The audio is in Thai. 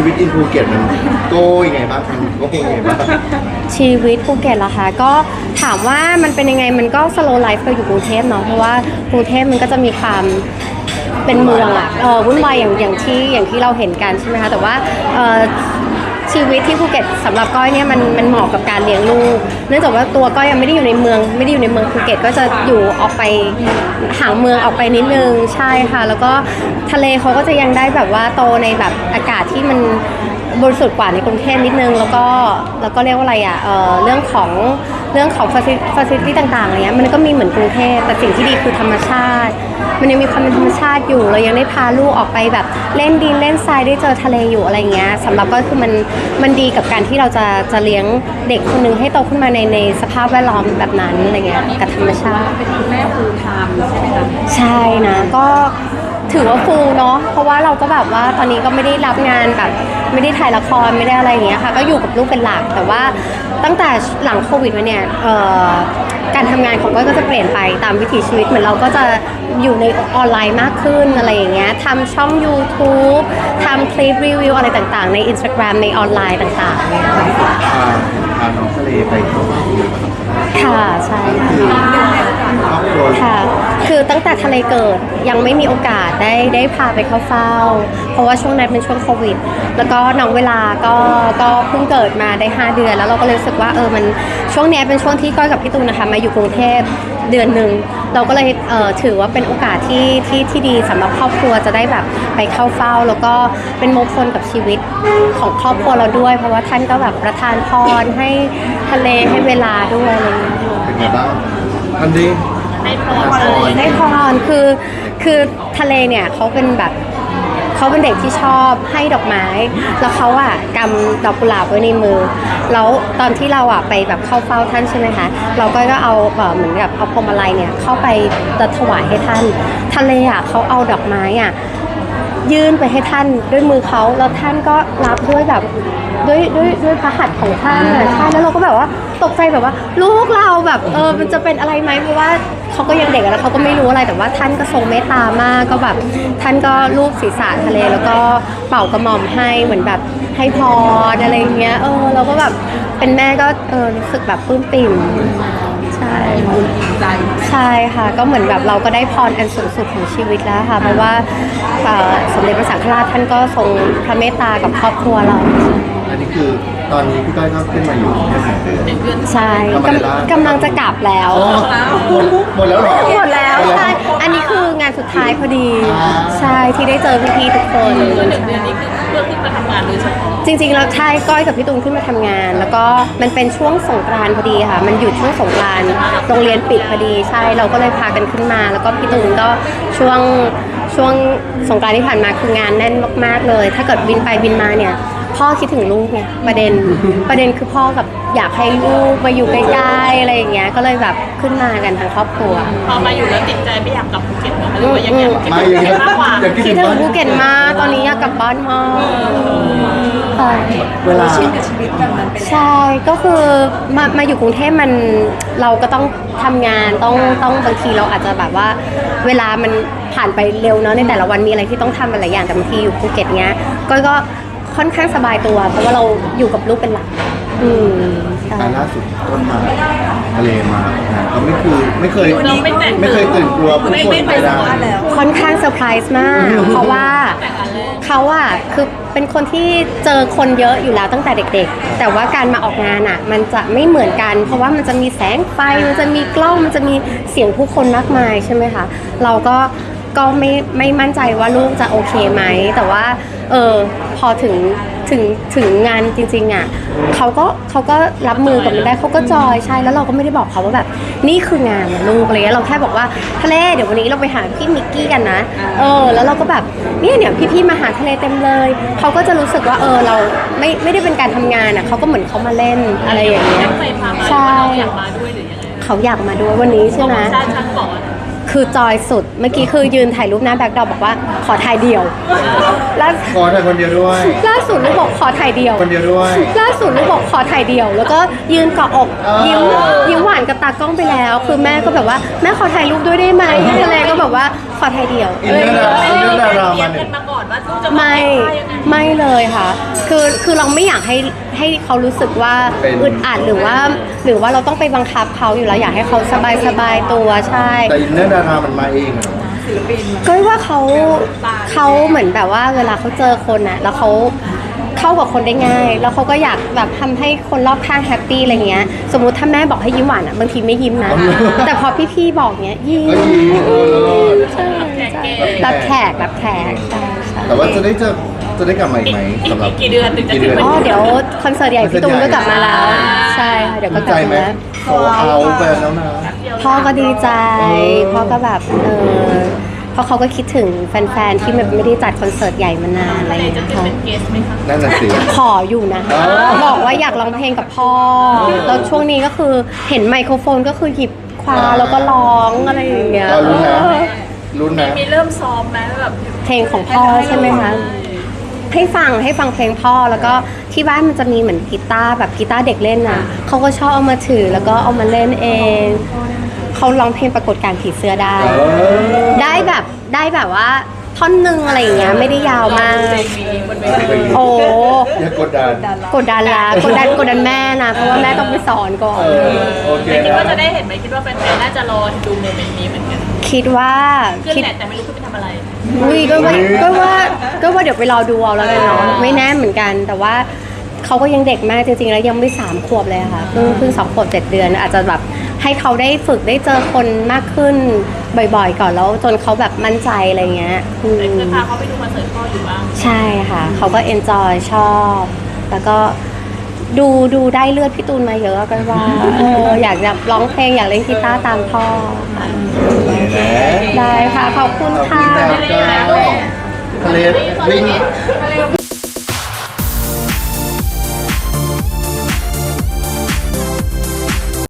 ชีวิตอินภูเก็ตมันโก้ยังไงบ้างมันโก้ยังไงบ้างชีวิตภูเก็ตล่ะคะก็ถามว่ามันเป็นยังไงมันก็สโลไลฟ์ไปอยู่กรุงเทพเนาะเพราะว่ากรุงเทพมันก็จะมีความเป็นเมืองอะเออวุ่นวายอย่างอย่างที่อย่างที่เราเห็นกันใช่ไหมคะแต่ว่าเออ ชีวิตที่ภูเก็ตสำหรับก้อยเนี่ยมันมันเหมาะกับการเลี้ยงลูก เนื่องจากว่าตัวก้อยยังไม่ได้อยู่ในเมือง ไม่ได้อยู่ในเมืองภูเก็ตก็จะอยู่ออกไปห่างเมืองออกไปนิดนึงใช่ค่ะ แล้วก็ทะเลเขาก็จะยังได้แบบว่าโตในแบบอากาศที่มัน บริสุทธิ์กว่าในกรุงเทพนิดนึง แล้วก็แล้วก็เรียกว่าอะไรอะเอ่อเรื่องของเรื่องของฟ a ซิลิตี้ต่างๆอะไรเงี้ยมันก็มีเหมือนกรุงเทพแต่สิ่งที่ดีคือธรรมชาติ มันยังมีความเป็นธรรมชาติอยู่เรายังได้พาลูกออกไปแบบเล่นดินเล่นทรายได้เจอทะเลอยู่อะไรเงี้ยสำหรับก็คือมันมันดีกับการที่เราจะจะเลี้ยงเด็กคนหนึงให้โตขึ้นมาในในสภาพแวดล้อมแบบนั้นอะไรเงี้ยกับธรรมชาติเป็นคุณแม่ฟูลไทม์ใช่ไหมคะใช่นะก็ถือว่าฟูลเนาะเพราะว่าเราก็แบบว่าตอนนี้ก็ไม่ได้รับงานแบบ ไม่ได้ถ่ายละครไม่ได้อะไรอย่างเงี้ยค่ะก็อยู่กับลูกเป็นหลักแต่ว่าตั้งแต่หลังโควิดมาเนี่ยเอ่อการทำงานของก้อยก็จะเปลี่ยนไปตามวิถีชีวิตเหมือนเราก็จะอยู่ในออนไลน์มากขึ้นอะไรอย่างเงี้ยทำช่อง YouTube ทำคลิปรีวิวอะไรต่างๆ ใน Instagram ในออนไลน์ต่างๆเนี่ยค่ะพาพาน้องทะเลไปเที่ยวอยู่ครับค่ะใช่คือครอบครัวค่ะ คือตั้งแต่ทะเลเกิดยังไม่มีโอกาสได้ได้พาไปเข้าเฝ้า เพราะว่าช่วงนั้นเป็นช่วงโควิด แล้วก็น้องเวลาก็ก็เพิ่งเกิดมาได้ 5 เดือน แล้วเราก็เลยรู้สึกว่าเออมันช่วงเนี้ยเป็นช่วงที่ก้อยกับพี่ตูนนะคะมาอยู่กรุงเทพเดือนหนึ่งเราก็เลยเอ่อถือว่าเป็นโอกาสที่ที่ที่ดีสำหรับครอบครัวจะได้แบบไปเข้าเฝ้า แล้วก็เป็นมงคลกับชีวิตของครอบครัวเราด้วย เพราะว่าท่านก็แบบประทานพรให้ทะเลให้เวลาด้วยอะไรอย่างเงี้ยเป็นไงบ้างอันนี้ให้พรได้พรคือคือทะเลเนี่ยเขาเป็นแบบ เขาเป็นเด็กที่ชอบให้ดอกไม้ แล้วเขาอะกำดอกกุหลาบไว้ในมือ แล้วตอนที่เราอะไปแบบเข้าเฝ้าท่านใช่ไหมคะ เราก็ก็เอาแบบเหมือนกับเอาพวงมาลัยเนี่ยเข้าไปจะถวายให้ท่านทะเลอะเขาเอาดอกไม้อะ ยื่นไปให้ท่านด้วยมือเขาแล้วท่านก็รับด้วยแบบด้วยด้วยด้วยพระหัตถ์ของท่านอะใช่แล้วเราก็แบบว่าตกใจแบบว่า ลูกเราแบบเออมันจะเป็นอะไรไหมเพราะว่าเขาก็ยังเด็กอะแล้วเขาก็ไม่รู้อะไรแต่ว่าท่านก็ทรงเมตตามากก็แบบท่านก็ลูบศีรษะทะเล แล้วก็เป่ากระหม่อมให้เหมือนแบบให้พรอะไรอย่างเงี้ยเออเราก็แบบเป็นแม่ก็เออรู้สึกแบบปลื้มปิ่ม ใช่บุญอิ่มใจใช่ค่ะ ก็เหมือนแบบเราก็ได้พรอันสูงสุดของชีวิตแล้วค่ะ เพราะว่าเอ่อสมเด็จพระสังฆราชท่านก็ทรงพระเมตตากับครอบครัวเรา อันนี้คือตอนนี้พี่ก้อยก็ขึ้นมาอยู่แค่สิบเดือน เป็นเพื่อน ใช่กำกำลังจะกลับแล้วอ๋อหมดหมดแล้วเหรอ หมดแล้วใช่ อันนี้คืองานสุดท้ายพอดีใช่ที่ได้เจอพี่ๆทุกคน คือหนึ่งเดือนนี้คือเพื่อขึ้ นมาทำงานโดยเฉพาะจริงๆแล้วใช่ก้อยกับพี่ตูนขึ้นมาทำงาน แล้วก็มันเป็นช่วงสงกรานต์พอดีค่ะ มันหยุดช่วงสงกรานต์โรงเรียนปิดพอดีใช่เราก็เลยพากันขึ้นมา แล้วก็พี่ตูนก็ช่วงช่วงสงกรานต์ที่ผ่านมาคืองานแน่นมากๆเลย ถ้าเกิดบินไปบินมาเนี่ย พ่อคิดถึงลูกไงประเด็นประเด็นคือพ่อกับอยากให้ลูกมาอยู่ใกล้ๆอะไรอย่างเงี้ยก็เลยแบบขึ้นมากันทั้งครอบครัว พอมาอยู่แล้วติดใจไม่อยากกลับภูเก็ตเหรอหรือว่ายังไงมาอย่างเงี้ยมากกว่าอยากคิดคิถึดงถึงบ้านภูเก็ตมากตอนนี้อยากกลับบ้านมากค่ะ เวลาใช่ ก็คือมามาอยู่กรุงเทพมันเราก็ต้องทำงานต้องต้องบางทีเราอาจจะแบบว่า เวลามันผ่านไปเร็วเนาะในแต่ละวันมีอะไรที่ต้องทำหลายอย่างแต่บางทีอยู่ภูเก็ตเนี้ยก็ก็ ค่อนข้างสบายตัว เพราะว่าเราอยู่กับลูกเป็นหลัก อืมใช่การล่าสุดต้นมาทะเลมาทำงานเขาไม่คือไม่เคยเราไม่แต่งไม่เคยตื่นกลัวผู้ไม่คนไม่ไปไม่สัได้มภาษณ์แล้วค่อนข้างเซอร์ไพรส์มาก เพราะว่าเขาอะคือเป็นคนที่เจอคนเยอะอยู่แล้วตั้งแต่เด็กๆ แต่ว่าการมาออกงานอะมันจะไม่เหมือนกัน เพราะว่ามันจะมีแสงไฟ มันจะมีกล้อง มันจะมีเสียงผู้คนมากมายใช่ไหมคะ เราก็ ก็ไม่ไม่มั่นใจว่าลูกจะโอเคไหม แต่ว่าเออพอถึงถึงถึงงานจริงๆอะเขาก็เขาก็รับมือกับมันได้เขาก็จอยใช่แล้วเราก็ไม่ได้บอกเขาว่าแบบนี่คืองานนะลูกอะไรเงี้ยเราแค่บอกว่าทะเลเดี๋ยววันนี้เราไปหาพี่มิกกี้กันนะเออแล้วเราก็แบบเนี่ยเนี่ยพี่ๆมาหาทะเลเต็มเลยเขาก็จะรู้สึกว่าเออเราไม่ไม่ได้เป็นการทำงานอะเขาก็เหมือนเขามาเล่นอะไรอย่างเงี้ยตั้งใจพามาใช่หรือว่าเราอยากมาด้วยหรือยังไงเขาอยากมาด้วยวันนี้ใช่ไหมชาติชักก่อน คือจอยสุด เมื่อกี้คือยืนถ่ายรูปหน้าแบ็คดรอปบอกว่าขอถ่ายเดี่ยวแล้วขอแต่คนเดียวด้วย ล่าสุดลูกบอกขอถ่ายเดี่ยว คนเดียวด้วย ล่าสุดลูกบอกขอถ่ายเดี่ยว แล้วก็ยืนเกาะอกเออยิ้มยิ้มหวานกับตากล้องไปแล้ว คือแม่ก็แบบว่าแม่ขอถ่ายรูปด้วยได้ไหมทะเลก็แบบว่าขอถ่ายเดี่ยวอินเนอร์ดาอินเนอร์ดาราเตรียมามเนี่กัยนมาก่อน ว่าลูกจะไม่ว่ายังไงไม่เลยค่ะ คือคือเราไม่อยากให้ให้เขารู้สึกว่าเป็น อึดอัดหรือว่า หรือว่าเราต้องไปบังคับเขาอยู่แล้วอยากให้เขาสบายสบายตัวใช่ แต่อินเนอร์ดารามันมาเองอะก็ว่าเขาเขาเหมือนแบบว่าเวลาเขาเจอคนน่ะแล้วเขาเข้ากับคนได้ง่าย แล้วเขาก็อยากแบบทำให้คนรอบข้างแฮปปี้อะไรเงี้ย สมมุติถ้าแม่บอกให้ยิ้มหวานอะบางทีไม่ยิ้มนะ แต่พอพี่ๆบอกเนี้ยยิ้มก็ยิ้มเออแล้วก็ใช่ใช่รับแขกรับแขกใช่ใช่ แต่ว่าจะได้เจอจะได้กลับมาอีกอีกไหมอีกสำหรับ กี่เดือนถึงจะกี่ถึเดืงอนอ๋อเดี๋ยวคอนเสิร์ตใหญ่พี่ตูนก็กลับมาแล้ว ใช่ค่ะเดี๋ยวก็ดีกใจลับไหมมาแล้ว โซเอาไปแล้วนะ พ่อก็ดีใจเออพ่อก็แบบเออเพราะเขาก็คิดถึงแฟนๆ ที่แบบไม่ได้จัดคอนเสิร์ตใหญ่มานานอะไรอย่างจะเงี้ยขึ้นค่ะเป็นเกสไหมคะ นั่นน่ะสิ ขออยู่นะ อ๋อ บอกว่าอยากร้องเพลงกับพ่อ แล้วช่วงนี้ก็คือเห็นไมโครโฟนก็คือหยิบคว้าแล้วก็ร้องอะไรอย่างเงี้ยก็ลุ้นนะ ลุ้นนะมีเริ่มซ้อมไหมแบบเพลงของพ่อใช่ไหมคะ ให้ฟังให้ฟังเพลงพ่อแล้วก็ที่บ้านมันจะมีเหมือนกีตาร์แบบกีตาร์เด็กเล่นน่ะเขาก็ชอบเอามาถือแล้วก็เอามาเล่นเองเขาร้องเพลงปรากฏการณ์ผีเสื้อได้ เออ ได้แบบได้แบบว่า ท่อนหนึ่งอะไรอย่างเงี้ยไม่ได้ยาวมากเพลงนี้บนเวทีโอ้อย่ากดดันกดดันละกดดันกดดันแม่นะ เพราะว่าแม่ต้องไปสอนก่อน เออโอเคแต่คิดว่าจะนะได้เห็นไหมคิดว่าแฟนๆน่าจะรอดูโมเมนต์นี้เหมือนกันคิดว่าขึ้นคิดแหละแต่ไม่รู้ขึ้นไปทำอะไร อุ้ยก็ว่าก็ว่าก็ว่าเดี๋ยวไปรอดูเอาแล้วกันเนาะไม่แน่เหมือนกันแต่ว่า เขาก็ยังเด็กมากจริงๆ แล้วยังไม่สามขวบเลยค่ะเพิ่งเพิ่งสองขวบเจ็ดเดือน อาจจะแบบให้เขาได้ฝึกได้เจอคนมากขึ้นบ่อยๆ ก่อนแล้วจนเขาแบบมั่นใจอะไรเงี้ยอืมแต่เคยพาเขาไปดูคอนเสิร์ตพ่ออยู่บ้างใช่ค่ะ เขาก็เอนจอยชอบ แล้วก็ดูดูได้เลือดพี่ตูนมาเยอะก็ว่าเอออยากจะร้องเพลงอยากเล่นกีตาร์ตามพ่อค่ะนะได้ค่ะขอบคุณขอบคุค่ะณครับทะเลวิ่ง